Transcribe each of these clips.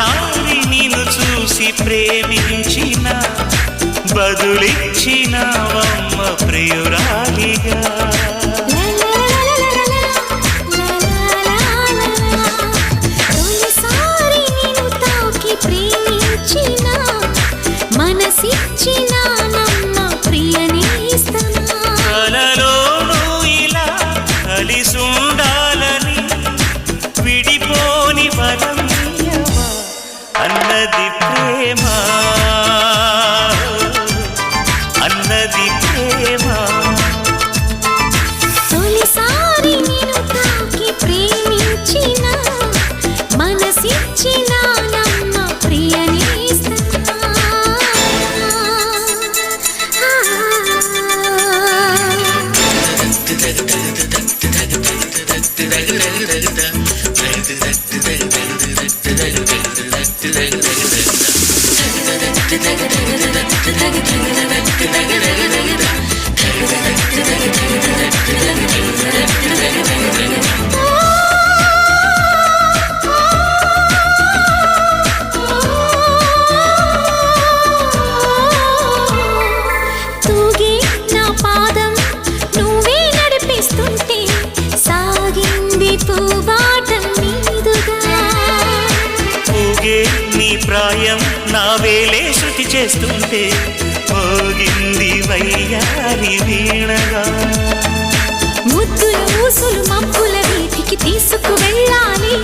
ఒకసారి నేను చూసి ప్రేమించిన బదులిచ్చిన బదులిచ్చినవమ్మ ప్రియురా is it ప్రాయం నా వేలే శృతి చేస్తుంటే మోగింది వయ్యారి వీణగా. ముద్దుల ఊసులు మబ్బుల వీధికి తీసుకు వెళ్ళాలి.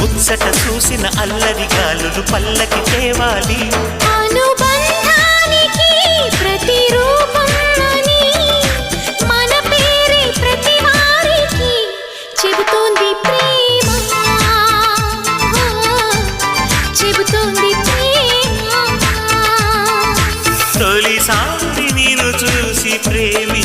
ముచ్చట చూసిన అల్లరి గాలులు పల్లకి తేవాలి. చూసి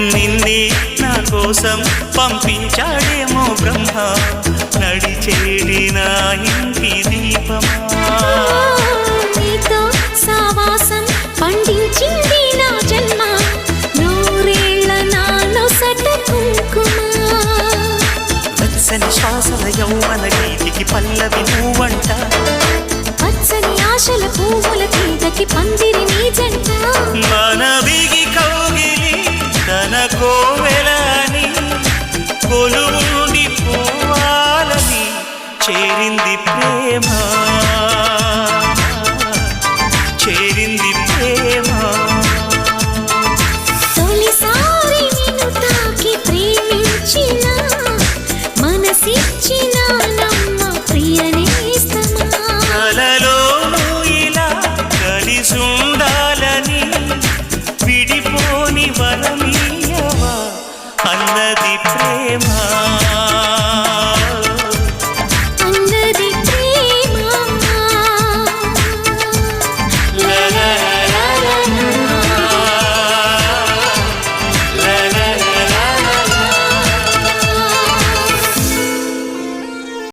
నిన్నే నా కోసం పంపించాడేమో బ్రహ్మ. నడిచేడి నా ఇంటి దీపమా. నీతో సావాసం పండించింది నా జన్మ. నూరేళ్ళ నాలో సట కుంకుమ. శ్వాసల యౌవన గీతికి పల్లవి నువ్వంట పచ్చని ఆశల పువ్వుల తీగకి పందిరి నీ జంట. మన బిగి ನನಗೋವೆ